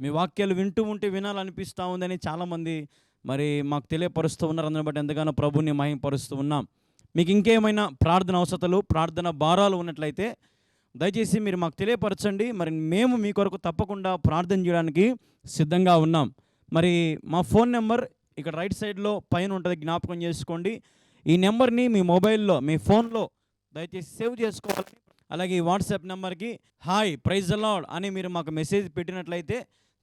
మీ వాక్యాలు వింటూ ఉంటే వినాలనిపిస్తూ ఉందని చాలామంది మరి మాకు తెలియపరుస్తూ ఉన్నారు. అందుని బట్టి ఎంతగానో ప్రభుని మహింపరుస్తూ ఉన్నాం. మీకు ఇంకేమైనా ప్రార్థన అవసరతలు ప్రార్థన భారాలు ఉన్నట్లయితే దయచేసి మీరు మాకు తెలియపరచండి. మరి మేము మీ కొరకు తప్పకుండా ప్రార్థన చేయడానికి సిద్ధంగా ఉన్నాం. మరి మా ఫోన్ నెంబర్ ఇక్కడ రైట్ సైడ్లో పైన ఉంటుంది జ్ఞాపకం చేసుకోండి. ఈ నెంబర్ని మీ మొబైల్లో మీ ఫోన్లో దయచేసి సేవ్ చేసుకోవాలి. అలాగే ఈ వాట్సాప్ నెంబర్కి హాయ్ ప్రైజ్ అలాడ్ అని మీరు మాకు మెసేజ్ పెట్టినట్లయితే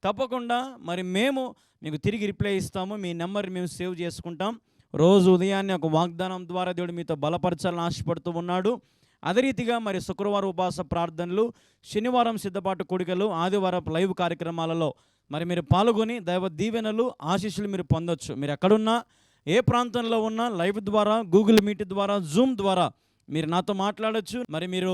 తప్పకుండా మరి మేము మీకు తిరిగి రిప్లై ఇస్తాము. మీ నెంబర్ మేము సేవ్ చేసుకుంటాం. రోజు ఉదయాన్నే ఒక వాగ్దానం ద్వారా దేవుడు మీతో బలపరచాలని ఆశపడుతూ ఉన్నాడు. అదే రీతిగా మరి శుక్రవారం ఉపవాస ప్రార్థనలు శనివారం సిద్ధపాటు కూడికలు ఆదివారం లైవ్ కార్యక్రమాలలో మరి మీరు పాల్గొని దైవ దీవెనలు ఆశీస్సులు మీరు పొందొచ్చు. మీరు ఎక్కడున్నా ఏ ప్రాంతంలో ఉన్నా లైవ్ ద్వారా గూగుల్ మీట్ ద్వారా జూమ్ ద్వారా మీరు నాతో మాట్లాడచ్చు. మరి మీరు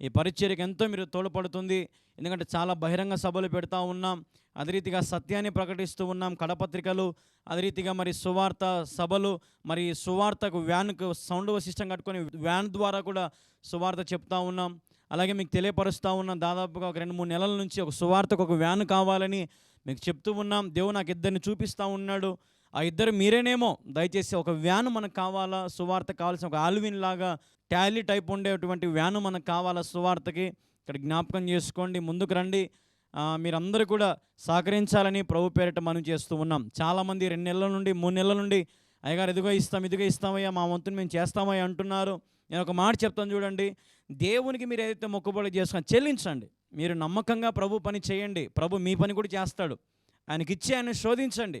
ఈ పరిచర్యకు ఎంతో మీరు తోడ్పడుతుంది. ఎందుకంటే చాలా బహిరంగ సభలు పెడతా ఉన్నాం. అదే రీతిగా సత్యాన్ని ప్రకటిస్తూ ఉన్నాం. కడపత్రికలు అదే రీతిగా మరి సువార్త సభలు మరి సువార్తకు వ్యాన్కు సౌండ్ సిస్టమ్ కట్టుకొని వ్యాన్ ద్వారా కూడా సువార్త చెప్తా ఉన్నాం. అలాగే మీకు తెలియపరుస్తూ ఉన్నాం. దాదాపుగా ఒక రెండు మూడు నెలల నుంచి ఒక సువార్తకు ఒక వ్యాన్ కావాలని మీకు చెప్తూ ఉన్నాం. దేవుడు నాకు ఇద్దరిని చూపిస్తూ ఉన్నాడు. ఆ ఇద్దరు మీరేనేమో దయచేసి ఒక వ్యాన్ మనకు కావాలా? సువార్త కావాల్సిన ఒక ఆల్విన్ లాగా టాలీ టైప్ ఉండేటువంటి వ్యాను మనకు కావాలా సువార్తకి? ఇక్కడ జ్ఞాపకం చేసుకోండి ముందుకు రండి. మీరందరూ కూడా సహకరించాలని ప్రభు పేరిట మనం చేస్తూ ఉన్నాం. చాలామంది రెండు నెలల నుండి మూడు నెలల నుండి అయ్యగారు ఇదిగో ఇస్తాం ఇదిగో ఇస్తామయ్యా మా వంతుని మేము చేస్తామయ్యా అంటున్నారు. నేను ఒక మాట చెప్తాను చూడండి. దేవునికి మీరు ఏదైతే మొక్కుబడి చేసుకొని చెల్లించండి. మీరు నమ్మకంగా ప్రభు పని చేయండి. ప్రభు మీ పని కూడా చేస్తాడు. ఆయనకిచ్చి ఆయన శోధించండి.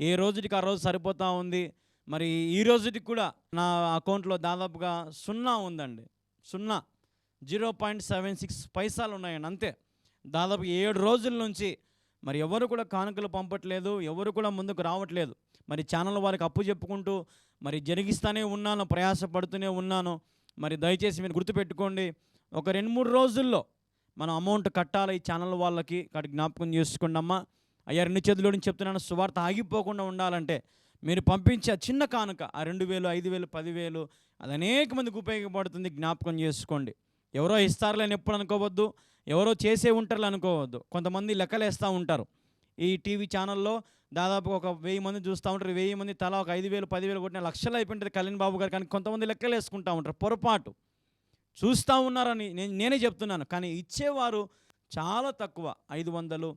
ఏ రోజుకి ఆ రోజు సరిపోతూ ఉంది? మరి ఈ రోజుకి కూడా నా అకౌంట్లో దాదాపుగా సున్నా ఉందండి. సున్నా. జీరో పాయింట్ సెవెన్ సిక్స్ పైసాలు ఉన్నాయండి అంతే. దాదాపు ఏడు రోజుల నుంచి మరి ఎవరు కూడా కానుకలు పంపట్లేదు ఎవరు కూడా ముందుకు రావట్లేదు. మరి ఛానల్ వారికి అప్పు చెప్పుకుంటూ మరి జరిగిస్తూనే ఉన్నాను ప్రయాసపడుతూనే ఉన్నాను. మరి దయచేసి మీరు గుర్తుపెట్టుకోండి ఒక రెండు మూడు రోజుల్లో మనం అమౌంట్ కట్టాలి ఈ ఛానల్ వాళ్ళకి. కాటి జ్ఞాపకం చేసుకోండి అయ్యా రెండు చేతులు నుంచి చెప్తున్నాను సువార్త ఆగిపోకుండా ఉండాలంటే మీరు పంపించే చిన్న కానుక ఆ రెండు వేలు ఐదు వేలు పదివేలు అది అనేక మందికి ఉపయోగపడుతుంది జ్ఞాపకం చేసుకోండి. ఎవరో ఇస్తారులేని ఎప్పుడు అనుకోవద్దు ఎవరో చేసే ఉంటారు అనుకోవద్దు. కొంతమంది లెక్కలేస్తూ ఉంటారు. ఈ టీవీ ఛానల్లో దాదాపు ఒక వెయ్యి మంది చూస్తూ ఉంటారు. వెయ్యి మంది తలా ఒక ఐదు వేలు పదివేలు కొట్టిన లక్షలు అయిపోయింటుంది కళ్యాణ్ బాబు గారు. కానీ కొంతమంది లెక్కలు వేసుకుంటూ ఉంటారు. పొరపాటు. చూస్తూ ఉన్నారని నేను నేనే చెప్తున్నాను. కానీ ఇచ్చేవారు చాలా తక్కువ. ఐదు వందలు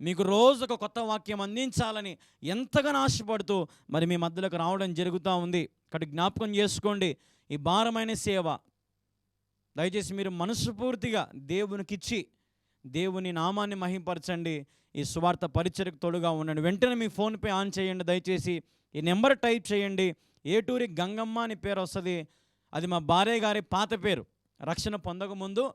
మీకు రోజు ఒక కొత్త వాక్యం అందించాలని ఎంతగానో ఆశపడుతూ మరి మీ మధ్యలోకి రావడం జరుగుతూ ఉంది. కాబట్టి జ్ఞాపకం చేసుకోండి. ఈ భారమైన సేవ దయచేసి మీరు మనస్ఫూర్తిగా దేవునికిచ్చి దేవుని నామాన్ని మహింపరచండి. ఈ సువార్త పరిచయకు తోడుగా ఉండండి. వెంటనే మీ ఫోన్పే ఆన్ చేయండి. దయచేసి ఈ నెంబర్ టైప్ చేయండి. ఏటూరి గంగమ్మ అని పేరు వస్తుంది. అది మా భార్య గారి పాత పేరు. రక్షణ పొందకముందు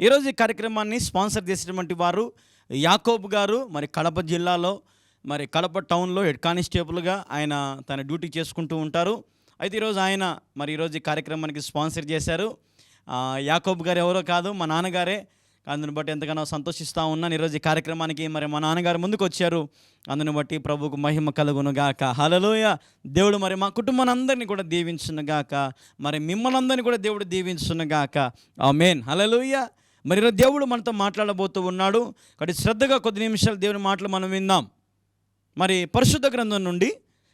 ఈరోజు ఈ కార్యక్రమాన్ని స్పాన్సర్ చేసినటువంటి వారు యాకోబ్ గారు మరి కడప జిల్లాలో మరి కడప టౌన్లో హెడ్ కానిస్టేబుల్గా ఆయన తన డ్యూటీ చేసుకుంటూ ఉంటారు. అయితే ఈరోజు ఆయన మరి ఈరోజు ఈ కార్యక్రమానికి స్పాన్సర్ చేశారు. యాకోబ్ గారు ఎవరో కాదు మా నాన్నగారే. అందుని బట్టి ఎంతగానో సంతోషిస్తూ ఉన్నాను. ఈరోజు ఈ కార్యక్రమానికి మరి మా నాన్నగారు ముందుకు వచ్చారు. అందుని బట్టి ప్రభుకు మహిమ కలుగునుగాక హలలోయ దేవుడు మరి మా కుటుంబాన్ని అందరినీ కూడా దీవించునుగాక మరి మిమ్మల్ని అందరినీ కూడా దేవుడు దీవించునుగాక ఆ మెయిన్ హలలోయ మరి దేవుడు మనతో మాట్లాడబోతూ ఉన్నాడు. కాబట్టి శ్రద్ధగా కొద్ది నిమిషాలు దేవుని మాటలు మనం విందాం. మరి పరిశుద్ధ గ్రంథం నుండి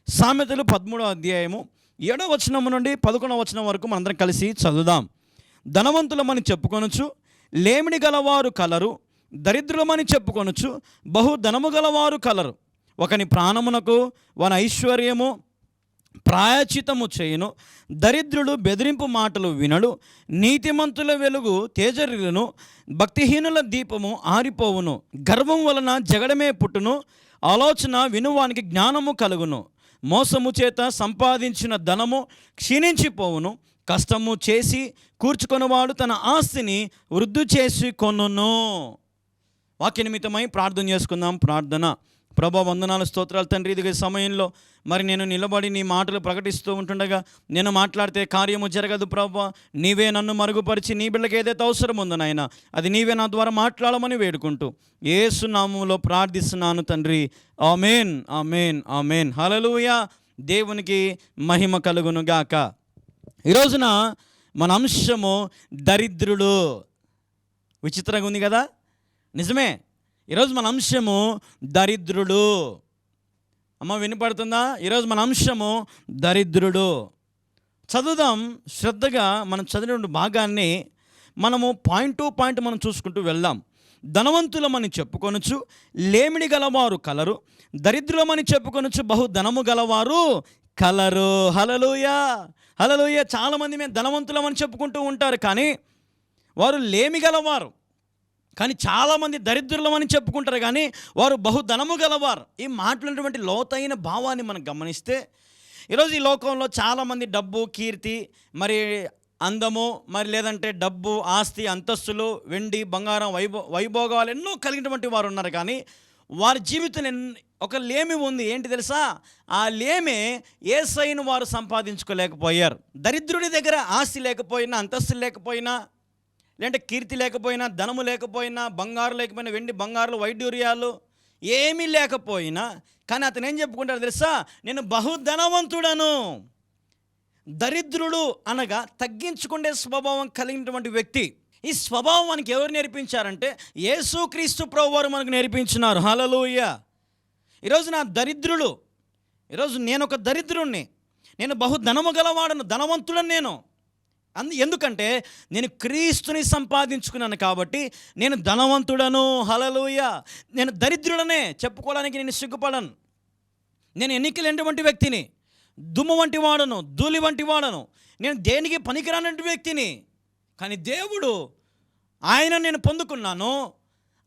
సామెతలు పదమూడవ అధ్యాయము ఏడవ వచనం నుండి పదకొండవ వచనం వరకు మనందరం కలిసి చదువుదాం. ధనవంతులమని చెప్పుకొనొచ్చు లేమిడి గలవారు కలరు దరిద్రులమని చెప్పుకొనొచ్చు బహు ధనము గలవారు కలరు. ఒకని ప్రాణమునకు వన ఐశ్వర్యము ప్రాయచితము చేయును దరిద్రుడు బెదిరింపు మాటలు వినడు నీతిమంతుల వెలుగు తేజరిలను భక్తిహీనుల దీపము ఆరిపోవును గర్వం వలన జగడమే పుట్టును ఆలోచన వినువానికి జ్ఞానము కలుగును మోసము చేత సంపాదించిన ధనము క్షీణించిపోవును కష్టము చేసి కూర్చుకొనివాడు తన ఆస్తిని వృద్ధి చేసి కొనును. వాక్యనిమితమై ప్రార్థన చేసుకుందాం ప్రార్థన. ప్రభా వందనాలు స్తోత్రాలు తండ్రి. ఇది సమయంలో మరి నేను నిలబడి నీ మాటలు ప్రకటిస్తూ ఉంటుండగా నేను మాట్లాడితే కార్యము జరగదు ప్రభా. నీవే నన్ను మరుగుపరిచి నీ బిడ్డకి ఏదైతే అవసరం ఉందో నాయన అది నీవే నా ద్వారా మాట్లాడమని వేడుకుంటూ ఏసునామంలో ప్రార్థిస్తున్నాను తండ్రి. Amen amen amen. హలలుయ దేవునికి మహిమ కలుగును గాక. మన అంశము దరిద్రుడు. విచిత్రంగా ఉంది కదా? నిజమే? ఈరోజు మన అంశము దరిద్రుడు. అమ్మ వినపడుతుందా? ఈరోజు మన అంశము దరిద్రుడు. చదువుదాం. శ్రద్ధగా మనం చదివిన భాగాన్ని మనము పాయింట్ టు పాయింట్ మనం చూసుకుంటూ వెళ్దాం. ధనవంతులమని చెప్పుకొనొచ్చు లేమిడి గలవారు కలరు. దరిద్రులమని చెప్పుకొనొచ్చు బహు ధనము గలవారు కలరు. హలలుయ హలలుయ చాలామంది మేము ధనవంతులమని చెప్పుకుంటూ ఉంటారు కానీ వారు లేమి గలవారు. కానీ చాలామంది దరిద్రులమని చెప్పుకుంటారు కానీ వారు బహుధనము గలవారు. ఈ మాట్లాడినటువంటి లోతైన భావాన్ని మనం గమనిస్తే ఈరోజు ఈ లోకంలో చాలామంది డబ్బు కీర్తి మరి అందము మరి లేదంటే డబ్బు ఆస్తి అంతస్తులు వెండి బంగారం వైభో వైభోగాలు ఎన్నో కలిగినటువంటి వారు ఉన్నారు కానీ వారి జీవితం ఎన్- ఒక లేమి ఉంది. ఏంటి తెలుసా? ఆ లేమి ఏసైను వారు సంపాదించుకోలేకపోయారు. దరిద్రుడి దగ్గర ఆస్తి లేకపోయినా అంతస్తు లేకపోయినా లేదంటే కీర్తి లేకపోయినా ధనము లేకపోయినా బంగారు లేకపోయినా వెండి బంగారులు వైడ్యూర్యాలు ఏమీ లేకపోయినా కానీ అతను ఏం చెప్పుకుంటాడు తెలుసా? నేను బహుధనవంతుడను. దరిద్రుడు అనగా తగ్గించుకునే స్వభావం కలిగినటువంటి వ్యక్తి. ఈ స్వభావం మనకి ఎవరు నేర్పించారంటే యేసుక్రీస్తు ప్రభువారు మనకు నేర్పించినారు. హలలోయ ఈరోజు నా దరిద్రుడు ఈరోజు నేను ఒక దరిద్రుణ్ణి. నేను బహు ధనము గలవాడను ధనవంతుడని నేను. అందు ఎందుకంటే నేను క్రీస్తుని సంపాదించుకున్నాను కాబట్టి నేను ధనవంతుడను. హలలోయ నేను దరిద్రుడనే చెప్పుకోవడానికి నేను సిగ్గుపడను. నేను ఎన్నికలేనటువంటి వ్యక్తిని దుమ్ము వంటి వాడను ధూళి వంటి వాడను. నేను దేనికి పనికిరానటువంటి వ్యక్తిని. కానీ దేవుడు ఆయన నేను పొందుకున్నాను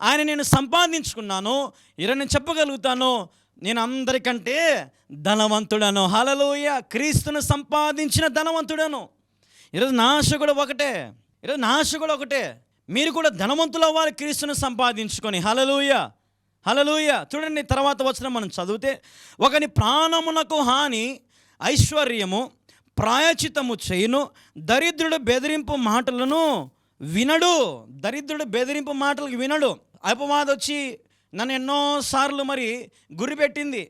ఆయన నేను సంపాదించుకున్నాను ఇలా నేను చెప్పగలుగుతాను. నేను అందరికంటే ధనవంతుడను. హలలోయ క్రీస్తును సంపాదించిన ధనవంతుడను. ఈరోజు నా ఆశ కూడా ఒకటే. ఈరోజు నా ఆశ కూడా ఒకటే. మీరు కూడా ధనవంతులు అవ్వాలి క్రీస్తును సంపాదించుకొని. హలలుయ హలలుయ చూడండి తర్వాత వచ్చిన మనం చదివితే ఒకని ప్రాణమునకు హాని ఐశ్వర్యము ప్రాయచితము చేయును దరిద్రుడు బెదిరింపు మాటలను వినడు. దరిద్రుడు బెదిరింపు మాటలకు వినడు. అపవాదం వచ్చి నన్ను ఎన్నోసార్లు మరి గురి పెట్టింది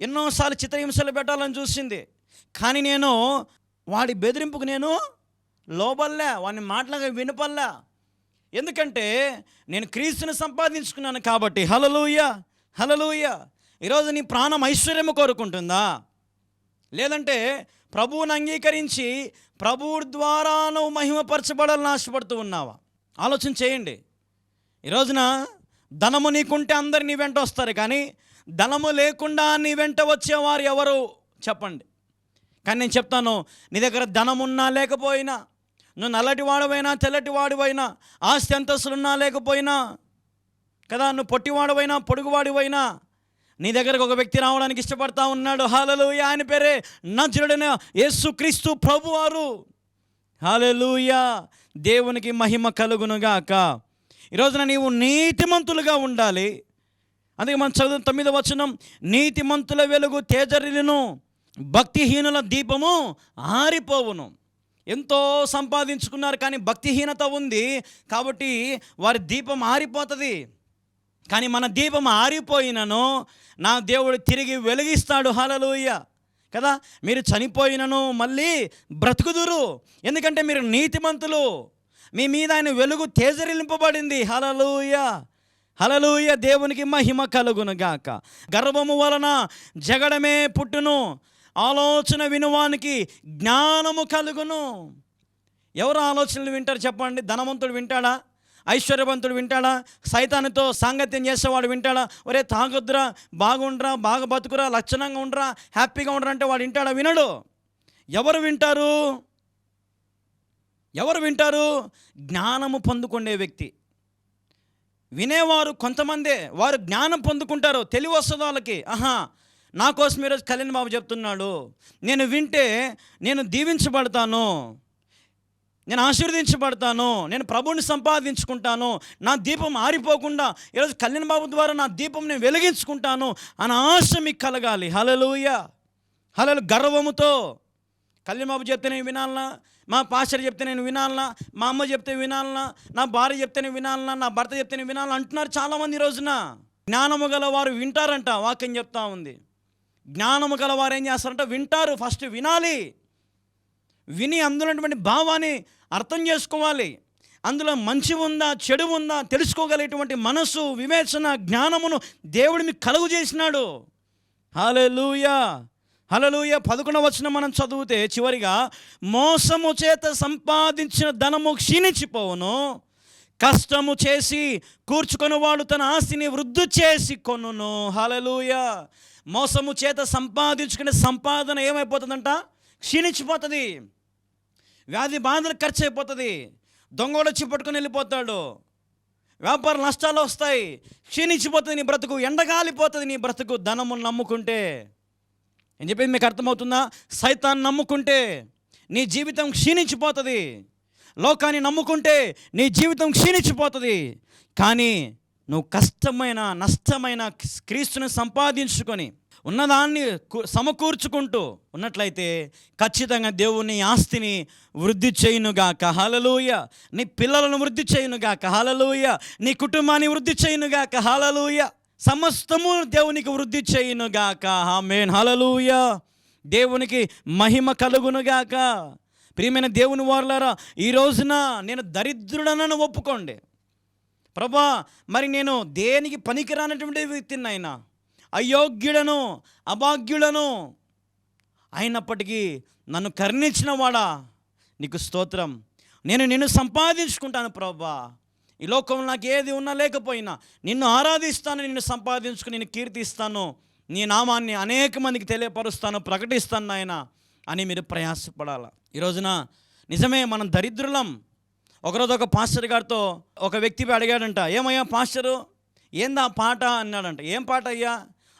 ఎన్నోసార్లు చిత్రహింసలు పెట్టాలని చూసింది. కానీ నేను వాడి బెదిరింపుకు నేను లోబల్లా వాడిని మాటలుగా వినపల్లా ఎందుకంటే నేను క్రీస్తుని సంపాదించుకున్నాను కాబట్టి. హలలుయ హలలుయ ఈరోజు నీ ప్రాణం ఐశ్వర్యము కోరుకుంటుందా? లేదంటే ప్రభువుని అంగీకరించి ప్రభువు ద్వారా నువ్వు మహిమపరచబడాలని ఆశపడుతూ ఉన్నావా? ఆలోచన చేయండి. ఈ రోజున ధనము నీకుంటే అందరు నీ వెంట వస్తారు కానీ ధనము లేకుండా నీ వెంట వచ్చేవారు ఎవరు? చెప్పండి. కానీ నేను చెప్తాను నీ దగ్గర ధనం ఉన్నా లేకపోయినా నువ్వు నల్లటి వాడవైనా తెల్లటి వాడివైనా ఆస్తి అంతస్తులున్నా లేకపోయినా కదా నువ్వు పొట్టివాడవైనా పొడుగువాడివైనా నీ దగ్గరకు ఒక వ్యక్తి రావడానికి ఇష్టపడతా ఉన్నాడు. హాలలుయ ఆయన పేరే నజరుడైన యేసు క్రీస్తు ప్రభువారు. హాలలుయ దేవునికి మహిమ కలుగునుగాక. ఈరోజున నీవు నీతిమంతులుగా ఉండాలి. అందుకే మనం చదువు తొమ్మిది వచనం నీతిమంతుల వెలుగు తేజరిలను భక్తిహీనుల దీపము ఆరిపోవును. ఎంతో సంపాదించుకున్నారు కానీ భక్తిహీనత ఉంది కాబట్టి వారి దీపం ఆరిపోతుంది. కానీ మన దీపం ఆరిపోయినను నా దేవుడు తిరిగి వెలిగిస్తాడు. హలలుయ కదా? మీరు చనిపోయినను మళ్ళీ బ్రతుకుదురు. ఎందుకంటే మీరు నీతిమంతులు. మీ మీద ఆయన వెలుగు తేజరిలింపబడింది హలలుయ హలలుయ దేవునికి మహిమ కలుగును గాక. గర్వము వలన జగడమే పుట్టును. ఆలోచన వినువానికి జ్ఞానము కలుగును. ఎవరు ఆలోచనలు వింటారు చెప్పండి? ధనవంతుడు వింటాడా? ఐశ్వర్యవంతుడు వింటాడా? సైతానితో సాంగత్యం చేసేవాడు వింటాడా? ఒరే తాగొద్దురా బాగుండ్రా బాగా బతుకురా లక్షణంగా ఉండరా హ్యాపీగా ఉండరా అంటే వాడు వింటాడా? వినడు. ఎవరు వింటారు? ఎవరు వింటారు? జ్ఞానము పొందుకునే వ్యక్తి. వినేవారు కొంతమందే. వారు జ్ఞానం పొందుకుంటారు. తెలివి వస్తుంది వాళ్ళకి. ఆహా నా కోసం ఈరోజు కళ్యాణ్ బాబు చెప్తున్నాడు. నేను వింటే నేను దీవించబడతాను. నేను ఆశీర్వదించబడతాను. నేను ప్రభువుని సంపాదించుకుంటాను. నా దీపం ఆరిపోకుండా ఈరోజు కళ్యాణ్ బాబు ద్వారా నా దీపం నేను వెలిగించుకుంటాను అని ఆశ మీకు కలగాలి. హలలుయ హలలు గర్వముతో. కళ్యాణ్ బాబు చెప్తే నేను వినాలనా? మా పాస్టర్ చెప్తే నేను వినాలనా? మా అమ్మ చెప్తే వినాలనా? నా భార్య చెప్తే నేను వినాలనా? నా భర్త చెప్తే నేను వినాలని? అంటున్నారు చాలామంది ఈ రోజున. జ్ఞానము గల వారు వింటారంట. వాక్యం చెప్తా ఉంది. జ్ఞానము గలవారు ఏం చేస్తారంట వింటారు ఫస్ట్ వినాలి. విని అందులో భావాన్ని అర్థం చేసుకోవాలి. అందులో మంచి ఉందా చెడు ఉందా తెలుసుకోగలిగేటువంటి మనసు వివేచన జ్ఞానమును దేవుడు మీకు కలుగు చేసినాడు. హలలుయా హలలుయ పదకొండ వచ్చిన మనం చదివితే చివరిగా మోసము చేత సంపాదించిన ధనము క్షీణించిపోవును కష్టము చేసి కూర్చుకొని వాడు తన ఆస్తిని వృద్ధి చేసి కొనును. హలలుయ మోసము చేత సంపాదించుకునే సంపాదన ఏమైపోతుందంట? క్షీణించిపోతుంది. వ్యాధి బాధలు ఖర్చు అయిపోతుంది దొంగలు వచ్చి పట్టుకుని వెళ్ళిపోతాడు. వ్యాపార నష్టాలు వస్తాయి. క్షీణించిపోతుంది నీ బ్రతుకు ఎండగాలిపోతుంది నీ బ్రతుకు ధనము నమ్ముకుంటే. నేను చెప్పేది మీకు అర్థమవుతుందా? సైతాన్ని నమ్ముకుంటే నీ జీవితం క్షీణించిపోతుంది. లోకాన్ని నమ్ముకుంటే నీ జీవితం క్షీణించిపోతుంది. కానీ నువ్వు కష్టమైన నష్టమైన క్రీస్తుని సంపాదించుకొని ఉన్నదాన్ని సమకూర్చుకుంటూ ఉన్నట్లయితే ఖచ్చితంగా దేవుని ఆస్తిని వృద్ధి చేయునుగాక. హలలుయ నీ పిల్లలను వృద్ధి చేయునుగాక. హలలుయ నీ కుటుంబాన్ని వృద్ధి చేయునుగాక. హలలుయ సమస్తము దేవునికి వృద్ధి చేయునుగాక. మేన్ హలలుయ దేవునికి మహిమ కలుగునుగాక. ప్రియమైన దేవుని వారులారా ఈ రోజున నేను దరిద్రుడనని ఒప్పుకోండి. ప్రభా మరి నేను దేనికి పనికిరానటువంటి వ్యక్తిని ఆయన అయోగ్యుడను అభాగ్యుడను. అయినప్పటికీ నన్ను కరుణించిన వాడా? నీకు స్తోత్రం. నేను నిన్ను సంపాదించుకుంటాను ప్రభా. ఈ లోకంలో నాకు ఏది ఉన్నా లేకపోయినా నిన్ను ఆరాధిస్తాను నిన్ను సంపాదించుకుని నేను కీర్తిస్తాను. నీ నామాన్ని అనేక మందికి తెలియపరుస్తాను ప్రకటిస్తాను నాయన అని మీరు ప్రయాసపడాల? ఈ రోజున నిజమే మనం దరిద్రులం. ఒకరోజు ఒక పాస్టర్ గారితో ఒక వ్యక్తి అడిగాడంట ఏమయ్యా పాస్టరు? ఏందా పాట? అన్నాడంట ఏం పాట అయ్యా?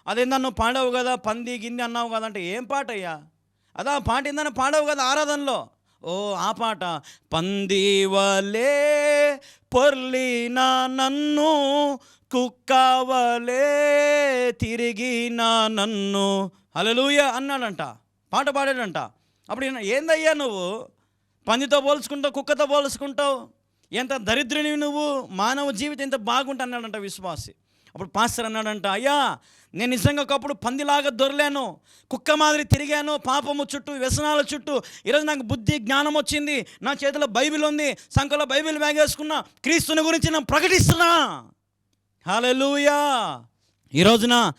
అదేందా నువ్వు పాడావు కదా పంది గింది అన్నావు కదా అంటే ఏం పాట అయ్యా? అదా పాట ఏందని పాడావు కదా ఆరాధనలో? ఓ ఆ పాట. పంది వలే పొర్లిన నన్ను కుక్కవలే తిరిగిన నన్ను. అలలుయ అన్నాడంట పాట పాడాడంట. అప్పుడు ఏందయ్యా నువ్వు? పందితో పోల్చుకుంటావు కుక్కతో పోల్చుకుంటావు. ఎంత దరిద్రుని నువ్వు మానవ జీవితం ఎంత బాగుంటా అన్నాడంట విశ్వాసి. అప్పుడు పాస్టర్ అన్నాడంట అయ్యా నేను నిజంగా ఒకప్పుడు పందిలాగా దొరలేను. కుక్క మాదిరి తిరిగాను పాపము చుట్టూ వ్యసనాల చుట్టూ. ఈరోజు నాకు బుద్ధి జ్ఞానం వచ్చింది. నా చేతిలో బైబిల్ ఉంది. సంఖలో బైబిల్ వేగేసుకున్నా క్రీస్తుని గురించి నేను ప్రకటిస్తున్నా. హాలూయా ఈరోజున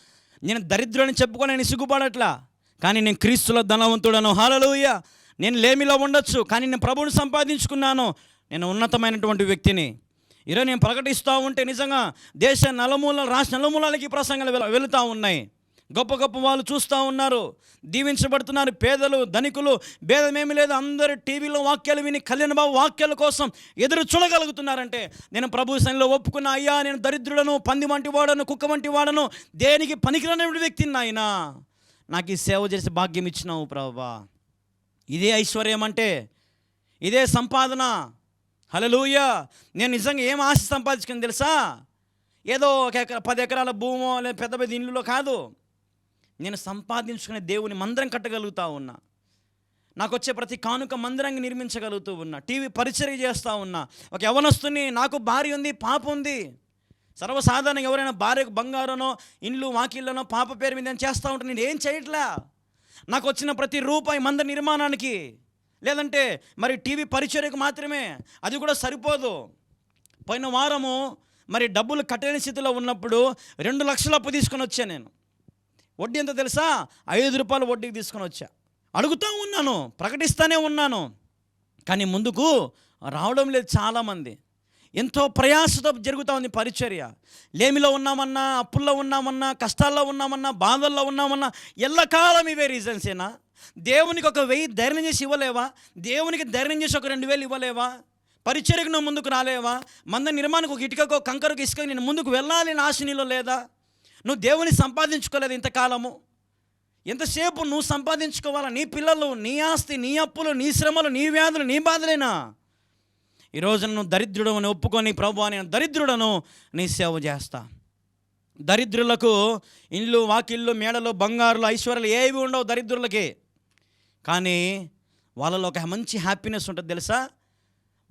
నేను దరిద్రుని చెప్పుకొని నేను సిగ్గుపడట్లా. కానీ నేను క్రీస్తుల ధనవంతుడను. హాలలుయ్యా నేను లేమిలో ఉండొచ్చు కానీ నేను ప్రభువుని సంపాదించుకున్నాను. నేను ఉన్నతమైనటువంటి వ్యక్తిని. ఈరోజు నేను ప్రకటిస్తూ ఉంటే నిజంగా దేశ నలుమూల రాష్ట్ర నలుమూలలకి ప్రసంగాలు వెళుతూ ఉన్నాయి. గొప్ప గొప్ప వాళ్ళు చూస్తూ ఉన్నారు. దీవించబడుతున్నారు పేదలు ధనికులు. భేదమేమి లేదు. అందరూ టీవీలో వాక్యాలు విని కళ్యాణ బాబు వాక్యాల కోసం ఎదురు చూడగలుగుతున్నారంటే నేను ప్రభు సన్నిలో ఒప్పుకున్న అయ్యా నేను దరిద్రుడను పంది వంటి వాడను కుక్క వంటి వాడను దేనికి పనికిరాని వ్యక్తిని నాయన? నాకు ఈ సేవ చేసే భాగ్యం ఇచ్చినావు ప్రభా. ఇదే ఐశ్వర్యం అంటే ఇదే సంపాదన. హలలుయ నేను నిజంగా ఏం ఆశ సంపాదించుకుని తెలుసా? ఏదో ఒక ఎకర పది ఎకరాల భూమో లేదా పెద్ద పెద్ద ఇల్లులో కాదు. నేను సంపాదించుకునే దేవుని మందిరం కట్టగలుగుతా ఉన్నా. నాకు వచ్చే ప్రతి కానుక మందిరాన్ని నిర్మించగలుగుతూ ఉన్నా. టీవీ పరిచర్య చేస్తూ ఉన్నా. ఒక యవనస్తుని నాకు భార్య ఉంది పాప ఉంది. సర్వసాధారణంగా ఎవరైనా భార్యకు బంగారనో ఇండ్లు వాకిళ్ళనో పాప పేరు మీద చేస్తూ ఉంటాను నేను ఏం చేయట్లా? నాకు వచ్చిన ప్రతి రూపాయి మంద నిర్మాణానికి. లేదంటే మరి టీవీ పరిచర్యకు మాత్రమే. అది కూడా సరిపోదు. పోయిన వారము మరి డబ్బులు కట్టలేని స్థితిలో ఉన్నప్పుడు రెండు లక్షల అప్పు తీసుకొని వచ్చా నేను. వడ్డీ ఎంత తెలుసా? ఐదు రూపాయలు వడ్డీకి తీసుకొని వచ్చా. అడుగుతూ ఉన్నాను ప్రకటిస్తూనే ఉన్నాను. కానీ ముందుకు రావడం లేదు చాలామంది. ఎంతో ప్రయాసతో జరుగుతూ ఉంది పరిచర్య. లేమిలో ఉన్నామన్నా అప్పుల్లో ఉన్నామన్నా కష్టాల్లో ఉన్నామన్నా బాధల్లో ఉన్నామన్నా ఎల్లకాలం ఇవే రీజన్సేనా దేవునికి ఒక వెయ్యి ధైర్యం చేసి ఇవ్వలేవా? దేవునికి ధైర్యం చేసి ఒక రెండు వేలు ఇవ్వలేవా? పరిచర్యకు నువ్వు ముందుకు రాలేవా? మంద నిర్మాణకు ఒక ఇటుకకు కంకరకు ఇసుక నేను ముందుకు వెళ్ళాలి ఆశ నీలో లేదా? నువ్వు దేవుని సంపాదించుకోలేదు ఇంతకాలము. ఎంతసేపు నువ్వు సంపాదించుకోవాలా? నీ పిల్లలు నీ ఆస్తి నీ అప్పులు నీ శ్రమలు నీ వ్యాధులు నీ బాధలేనా? ఈరోజు నువ్వు దరిద్రుడు అని ఒప్పుకొని ప్రభు నేను దరిద్రుడను నీ సేవ చేస్తా. దరిద్రులకు ఇండ్లు వాకిళ్ళు మేడలు బంగారులు ఐశ్వర్యాలు ఏవి ఉండవు దరిద్రులకి. కానీ వాళ్ళలో ఒక మంచి హ్యాపీనెస్ ఉంటుంది తెలుసా?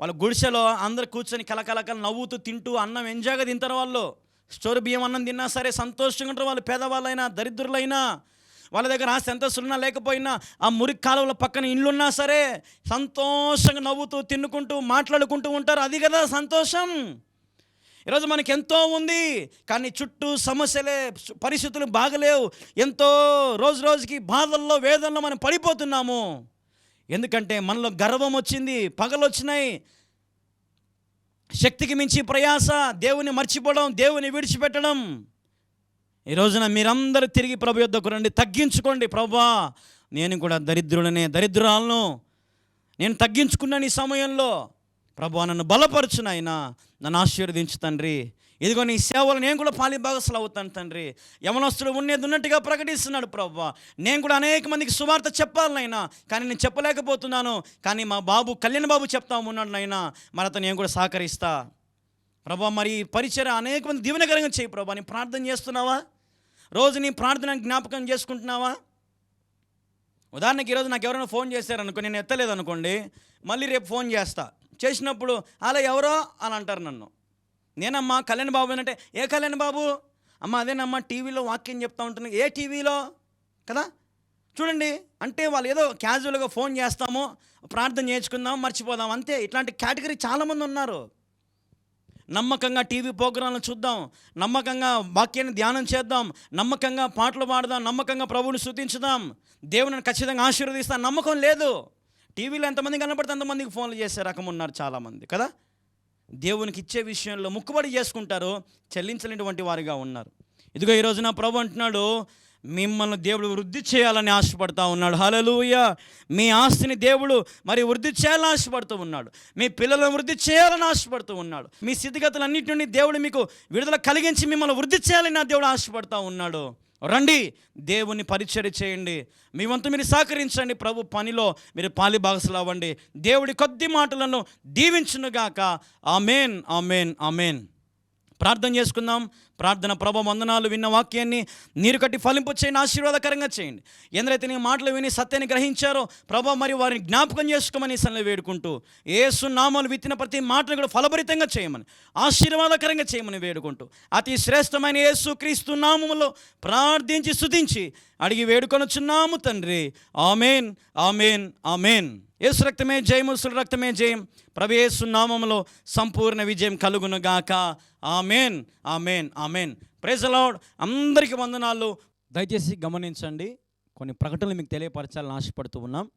వాళ్ళ గుడిసెలో అందరు కూర్చొని కలకలకలు నవ్వుతూ తింటూ అన్నం ఎంజాయ్గా తింటారు వాళ్ళు. స్టోర్ బియ్యం అన్నం తిన్నా సరే సంతోషంగా ఉంటారు వాళ్ళు. పేదవాళ్ళైనా దరిద్రులైనా వాళ్ళ దగ్గర ఆస్తి ఎంతస్తున్నా లేకపోయినా ఆ మురికి కాలువల పక్కన ఇల్లున్నా సరే సంతోషంగా నవ్వుతూ తిన్నుకుంటూ మాట్లాడుకుంటూ ఉంటారు. అది కదా సంతోషం. ఈరోజు మనకి ఎంతో ఉంది కానీ చుట్టూ సమస్యలే పరిస్థితులు బాగలేవు. ఎంతో రోజు రోజుకి బాధల్లో వేదనలో మనం పడిపోతున్నాము. ఎందుకంటే మనలో గర్వం వచ్చింది పగలు వచ్చినాయి. శక్తికి మించి ప్రయాస దేవుని మర్చిపోవడం దేవుని విడిచిపెట్టడం. ఈ రోజున మీరందరూ తిరిగి ప్రభు యొద్దకు రండి. తగ్గించుకోండి ప్రభా. నేను కూడా దరిద్రుడనే దరిద్రాలను నేను తగ్గించుకున్నాను ఈ సమయంలో ప్రభు నన్ను బలపరచు నాయన. నన్ను ఆశీర్వదించు తండ్రి. ఇదిగో నీ సేవలు నేను కూడా పాలిభాగస్లు అవుతాను తండ్రి. యమనస్తుడు ఉండేది ఉన్నట్టుగా ప్రకటిస్తున్నాడు ప్రభు. నేను కూడా అనేక మందికి సువార్త చెప్పాలి నాయనా. కానీ నేను చెప్పలేకపోతున్నాను. కానీ మా బాబు కళ్యాణ్ బాబు చెప్తా ఉన్నాడు నాయన. మరి అతను నేను కూడా సహకరిస్తా. ప్రభా మరి ఈ పరిచయం అనేక మంది దీవెనకరంగా చేయి ప్రభా. నీ ప్రార్థన చేస్తున్నావా? రోజు నీ ప్రార్థన జ్ఞాపకం చేసుకుంటున్నావా? ఉదాహరణకి ఈరోజు నాకు ఎవరైనా ఫోన్ చేశారనుకో నేను ఎత్తలేదు అనుకోండి మళ్ళీ రేపు ఫోన్ చేస్తా. చేసినప్పుడు అలా ఎవరో? అని అంటారు నన్ను. నేనమ్మా కళ్యాణ్ బాబు అంటే ఏ కళ్యాణ్ బాబు? అమ్మ అదేనమ్మా టీవీలో వాక్యం చెప్తా ఉంటుంది ఏ టీవీలో? కదా? చూడండి అంటే వాళ్ళు ఏదో క్యాజువల్గా ఫోన్ చేస్తాము ప్రార్థన చేయించుకుందాం మర్చిపోదాం అంతే. ఇట్లాంటి కేటగిరీ చాలామంది ఉన్నారు. నమ్మకంగా టీవీ ప్రోగ్రాంలు చూద్దాం నమ్మకంగా వాక్యాన్ని ధ్యానం చేద్దాం నమ్మకంగా పాటలు పాడదాం నమ్మకంగా ప్రభువుని శుద్ధించుదాం దేవుని ఖచ్చితంగా ఆశీర్వదిస్తాం. నమ్మకం లేదు. టీవీలో ఎంతమంది కనపడితే అంతమందికి ఫోన్లు చేసే రకం ఉన్నారు చాలామంది కదా? దేవునికి ఇచ్చే విషయంలో ముక్కుబడి చేసుకుంటారు చెల్లించలేటువంటి వారిగా ఉన్నారు. ఇదిగో ఈ రోజున ప్రభు అంటున్నాడు మిమ్మల్ని దేవుడు వృద్ధి చేయాలని ఆశపడతా ఉన్నాడు. హలలుయ మీ ఆస్తిని దేవుడు మరి వృద్ధి చేయాలని ఆశపడుతూ ఉన్నాడు. మీ పిల్లలను వృద్ధి చేయాలని ఆశపడుతూ ఉన్నాడు. మీ స్థితిగతులన్నిటి నుండి దేవుడు మీకు విడుదల కలిగించి మిమ్మల్ని వృద్ధి చేయాలని నా దేవుడు ఆశపడతా ఉన్నాడు. రండి దేవుని పరిచర్య చేయండి. మీ వంతు మీరు సహకరించండి. ప్రభు పనిలో మీరు పాలి అవ్వండి. దేవుడి కొద్ది మాటలను దీవించునుగాక. Amen amen amen. ప్రార్థన చేసుకుందాం. ప్రార్థన ప్రభ వందనాలు విన్న వాక్యాన్ని నీరు కట్టి ఫలింపు చేయండి ఆశీర్వాదకరంగా చేయండి. ఎందరైతే నీ మాటలు విని సత్యాన్ని గ్రహించారో ప్రభ మరి వారిని జ్ఞాపకం చేసుకోమని సన్నిధి వేడుకుంటూ ఏసు నామాలు విత్తిన ప్రతి మాటను కూడా ఫలభరితంగా చేయమని ఆశీర్వాదకరంగా చేయమని వేడుకుంటూ అతి శ్రేష్టమైన యేసు క్రీస్తు నామములో ప్రార్థించి స్థుతించి అడిగి వేడుకొనొచ్చున్నాము తండ్రి. Amen amen amen. యేసు రక్తమే జయము సుల రక్తమే జయం. ప్రభు యేసు నామములో సంపూర్ణ విజయం కలుగునుగాక amen amen amen. Praise lord. అందరికీ వందనాలు. దయచేసి గమనించండి. కొన్ని ప్రకటనలు మీకు తెలియపరచాలని ఆశపడుతూ ఉన్నాం.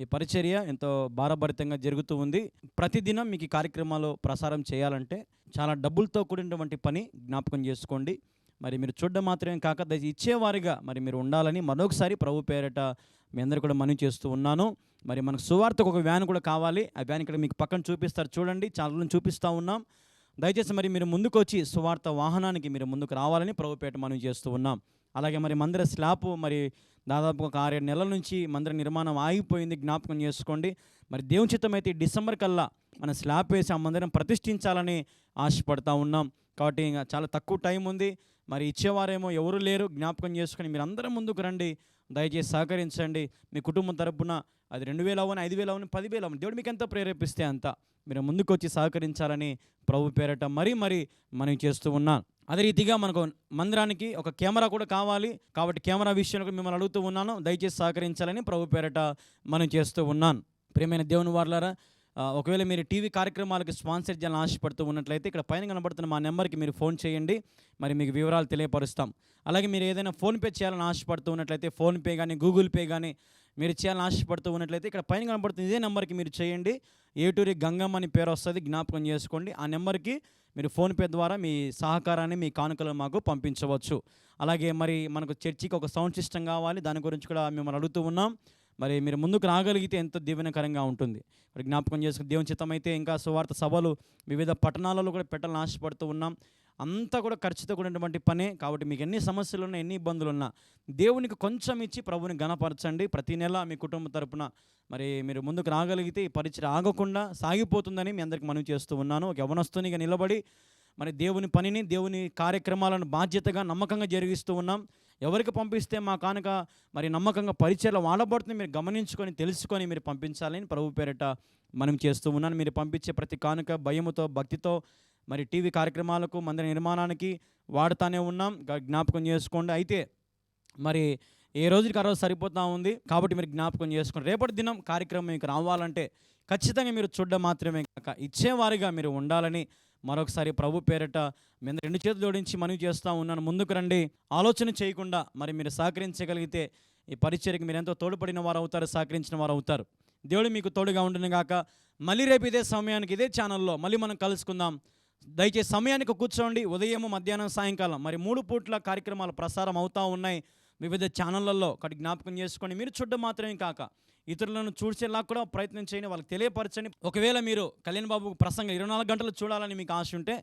ఈ పరిచర్య ఎంతో భారభరితంగా జరుగుతూ ఉంది. ప్రతిదినం మీకు ఈ కార్యక్రమాలు ప్రసారం చేయాలంటే చాలా డబ్బులతో కూడినటువంటి పని జ్ఞాపకం చేసుకోండి. మరి మీరు చూడడం మాత్రమే కాక ఇచ్చేవారిగా మరి మీరు ఉండాలని మరొకసారి ప్రభు పేరట మీ అందరూ కూడా మనవి చేస్తూ ఉన్నాను. మరి మనకు సువార్తకు ఒక వ్యాన్ కూడా కావాలి. ఆ వ్యాన్ ఇక్కడ మీకు పక్కన చూపిస్తారు. చూడండి చాలా చూపిస్తూ ఉన్నాం. దయచేసి మరి మీరు ముందుకు వచ్చి సువార్త వాహనానికి మీరు ముందుకు రావాలని ప్రభుపేట మనం చేస్తూ ఉన్నాం. అలాగే మరి మందిర స్లాబ్ మరి దాదాపు ఒక ఆరేడు నెలల నుంచి మందిర నిర్మాణం ఆగిపోయింది. జ్ఞాపకం చేసుకోండి. మరి దేవుని చిత్తం అయితే డిసెంబర్ కల్లా మన స్లాబ్ వేసి ఆ మందిరం ప్రతిష్ఠించాలని ఆశపడతా ఉన్నాం. కాబట్టి ఇంకా చాలా తక్కువ టైం ఉంది. మరి ఇచ్చేవారేమో ఎవరు లేరు. జ్ఞాపకం చేసుకొని మీరు అందరం ముందుకు రండి. దయచేసి సహకరించండి. మీ కుటుంబం తరపున అది రెండు వేలు అవని ఐదు వేలు అవని పదివేలు అవని దేవుడు మీకు ఎంత ప్రేరేపిస్తే అంత మీరు ముందుకు వచ్చి సహకరించాలని ప్రభు పేరట మరీ మరీ మనం చేస్తూ ఉన్నాను అదే రీతిగా మనకు మందిరానికి ఒక కెమెరా కూడా కావాలి. కాబట్టి కెమెరా విషయంలో మిమ్మల్ని అడుగుతూ ఉన్నాను. దయచేసి సహకరించాలని ప్రభు పేరట మనం చేస్తూ ఉన్నాను. ప్రియమైన దేవుని వార్లారా ఒకవేళ మీరు టీవీ కార్యక్రమాలకు స్పాన్సర్ చేయాలని ఆశపడుతూ ఉన్నట్లయితే ఇక్కడ పైన కనబడుతున్న మా నెంబర్కి మీరు ఫోన్ చేయండి. మరి మీకు వివరాలు తెలియపరుస్తాం. అలాగే మీరు ఏదైనా ఫోన్పే చేయాలని ఆశపడుతూ ఉన్నట్లయితే ఫోన్పే కానీ గూగుల్ పే కానీ మీరు చేయాలని ఆశపడుతూ ఉన్నట్లయితే ఇక్కడ పైన కనబడుతుంది ఇదే నెంబర్కి మీరు చేయండి. ఏటూరి గంగమ్మ అని పేరు వస్తుంది జ్ఞాపకం చేసుకోండి. ఆ నెంబర్కి మీరు ఫోన్పే ద్వారా మీ సహకారాన్ని మీ కానుకలు మాకు పంపించవచ్చు. అలాగే మరి మనకు చర్చికి ఒక సౌండ్ సిస్టమ్ కావాలి దాని గురించి కూడా మిమ్మల్ని అడుగుతూ ఉన్నాం. మరి మీరు ముందుకు రాగలిగితే ఎంతో దీవెనకరంగా ఉంటుంది. మరి జ్ఞాపకం చేసుకుని దేవుని చిత్తమైతే ఇంకా సువార్త సభలు వివిధ పట్టణాలలో కూడా పెట్టాలని ఆశపడుతూ ఉన్నాం. అంతా కూడా ఖర్చుతో కూడినటువంటి పనే. కాబట్టి మీకు ఎన్ని సమస్యలు ఉన్నా ఎన్ని ఇబ్బందులు ఉన్నా దేవునికి కొంచెం ఇచ్చి ప్రభుని గణపరచండి ప్రతి నెల మీ కుటుంబ తరపున మరి మీరు ముందుకు రాగలిగితే ఈ పరిచయం ఆగకుండా సాగిపోతుందని మీ అందరికి మనవి చేస్తూ ఉన్నాను. ఒక యవనస్తునిగా నిలబడి మరి దేవుని పనిని దేవుని కార్యక్రమాలను బాధ్యతగా నమ్మకంగా జరిగిస్తూ ఉన్నాం. ఎవరికి పంపిస్తే మా కానుక మరి నమ్మకంగా పరిచయలో వాడబడుతుంది మీరు గమనించుకొని తెలుసుకొని మీరు పంపించాలని ప్రభు పేరిట మనం చేస్తూ ఉన్నాను. మీరు పంపించే ప్రతి కానుక భయముతో భక్తితో మరి టీవీ కార్యక్రమాలకు మందిర నిర్మాణానికి వాడుతానే ఉన్నాం. జ్ఞాపకం చేసుకోండి. అయితే మరి ఏ రోజుకి ఆ రోజు సరిపోతా ఉంది? కాబట్టి మీరు జ్ఞాపకం చేసుకోండి. రేపటి దినం కార్యక్రమం మీకు రావాలంటే ఖచ్చితంగా మీరు చూడడం మాత్రమే కాక ఇచ్చేవారిగా మీరు ఉండాలని మరొకసారి ప్రభు పేరట మేము రెండు చేతులు జోడించి మనవి చేస్తూ ఉన్నాను. ముందుకు రండి. ఆలోచన చేయకుండా మరి మీరు సహకరించగలిగితే ఈ పరిచర్కి మీరు ఎంతో తోడుపడిన వారు అవుతారు సహకరించిన వారు అవుతారు. దేవుడు మీకు తోడుగా ఉండును గాక. మళ్ళీ రేపు ఇదే సమయానికి ఇదే ఛానల్లో మళ్ళీ మనం కలుసుకుందాం. దయచేసి సమయానికి కూర్చోండి. ఉదయం మధ్యాహ్నం సాయంకాలం మరి మూడు పూట్ల కార్యక్రమాలు ప్రసారం అవుతూ ఉన్నాయి. వివిధ ఛానళ్ళల్లో ఒకటి జ్ఞాపకం చేసుకోండి. మీరు చూడడం మాత్రమే కాక ఇతరులను చూసేలా కూడా ప్రయత్నం చేయండి వాళ్ళకి తెలియపరచండి. ఒకవేళ మీరు కళ్యాణ్ బాబు ప్రసంగం ఇరవై నాలుగు గంటలు చూడాలని మీకు ఆశ ఉంటే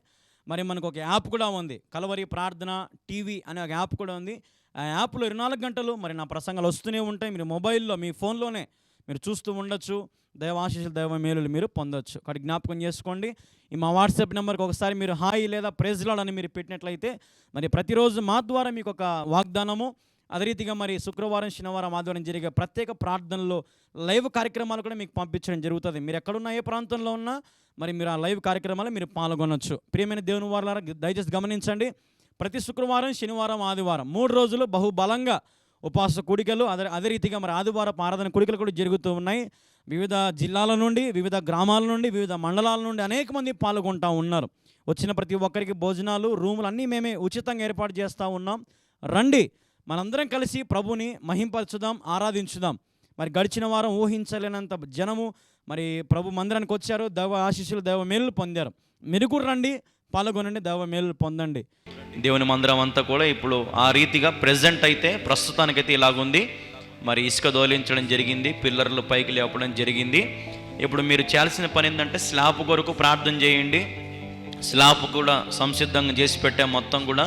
మరి మనకు ఒక యాప్ కూడా ఉంది. కలవరి ప్రార్థన టీవీ అనే ఒక యాప్ కూడా ఉంది. ఆ యాప్లో ఇరవై నాలుగు గంటలు మరి నా ప్రసంగాలు వస్తూనే ఉంటాయి. మీరు మొబైల్లో మీ ఫోన్లోనే మీరు చూస్తూ ఉండొచ్చు. దైవ ఆశీస్సులు దైవ మేలులు మీరు పొందొచ్చు. కాబట్టి జ్ఞాపకం చేసుకోండి. ఈ మా వాట్సాప్ నెంబర్కి ఒకసారి మీరు హాయ్ లేదా ప్రెజ్లాడ్ అని మీరు పెట్టినట్లయితే మరి ప్రతిరోజు మా ద్వారా మీకు ఒక వాగ్దానము అదే రీతిగా మరి శుక్రవారం శనివారం ఆదివారం జరిగే ప్రత్యేక ప్రార్థనలో లైవ్ కార్యక్రమాలు కూడా మీకు పంపించడం జరుగుతుంది. మీరు ఎక్కడున్నా ఏ ప్రాంతంలో ఉన్నా మరి మీరు ఆ లైవ్ కార్యక్రమాలు మీరు పాల్గొనొచ్చు. ప్రియమైన దేవుని వారు దయచేసి గమనించండి. ప్రతి శుక్రవారం శనివారం ఆదివారం మూడు రోజులు బహుబలంగా ఉపవాస కూడికలు అదే అదే రీతిగా మరి ఆదివారం ఆరాధన కూడికలు కూడా జరుగుతూ ఉన్నాయి. వివిధ జిల్లాల నుండి వివిధ గ్రామాల నుండి వివిధ మండలాల నుండి అనేక మంది పాల్గొంటూ ఉన్నారు. వచ్చిన ప్రతి ఒక్కరికి భోజనాలు రూములు అన్నీ మేమే ఉచితంగా ఏర్పాటు చేస్తూ ఉన్నాం. రండి. మనందరం కలిసి ప్రభుని మహింపరచుదాం ఆరాధించుదాం. మరి గడిచిన వారం ఊహించలేనంత జనము మరి ప్రభు మందిరానికి వచ్చారు దైవ ఆశీస్సులు దైవ మేలు పొందారు. మీరు కూడా రండి పాల్గొనండి దైవ మేలు పొందండి. దేవుని మందిరం అంతా కూడా ఇప్పుడు ఆ రీతిగా ప్రజెంట్ అయితే ప్రస్తుతానికైతే ఇలాగుంది. మరి ఇసుక దోలించడం జరిగింది పిల్లర్లు పైకి లేపడం జరిగింది. ఇప్పుడు మీరు చేయాల్సిన పని ఏంటంటే స్లాబ్ కొరకు ప్రార్థన చేయండి. స్లాబ్ కూడా సంసిద్ధంగా చేసి పెట్టే మొత్తం కూడా.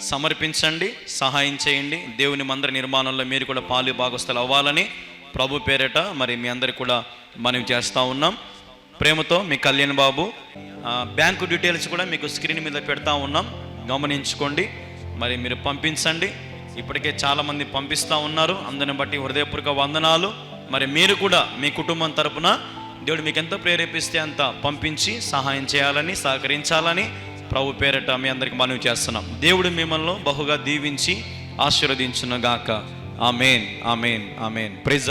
సమర్పించండి సహాయం చేయండి. దేవుని మందిర నిర్మాణంలో మీరు కూడా పాలు భాగస్థలు అవ్వాలని ప్రభు పేరట మరి మీ అందరికి కూడా మనం చేస్తూ ఉన్నాం. ప్రేమతో మీ కళ్యాణ్ బాబు బ్యాంకు డీటెయిల్స్ కూడా మీకు స్క్రీన్ మీద పెడతా ఉన్నాం. గమనించుకోండి. మరి మీరు పంపించండి. ఇప్పటికే చాలామంది పంపిస్తూ ఉన్నారు. అందరిని బట్టి హృదయపూర్వక వందనాలు. మరి మీరు కూడా మీ కుటుంబం తరపున దేవుడు మీకు ఎంత ప్రేరేపిస్తే అంత పంపించి సహాయం చేయాలని సహకరించాలని ప్రభు పేరట మీ అందరికి మనవి చేస్తున్నాం. దేవుడు మిమ్మల్ని బహుగా దీవించి ఆశీర్వదించునుగాక. Amen amen amen. Praise the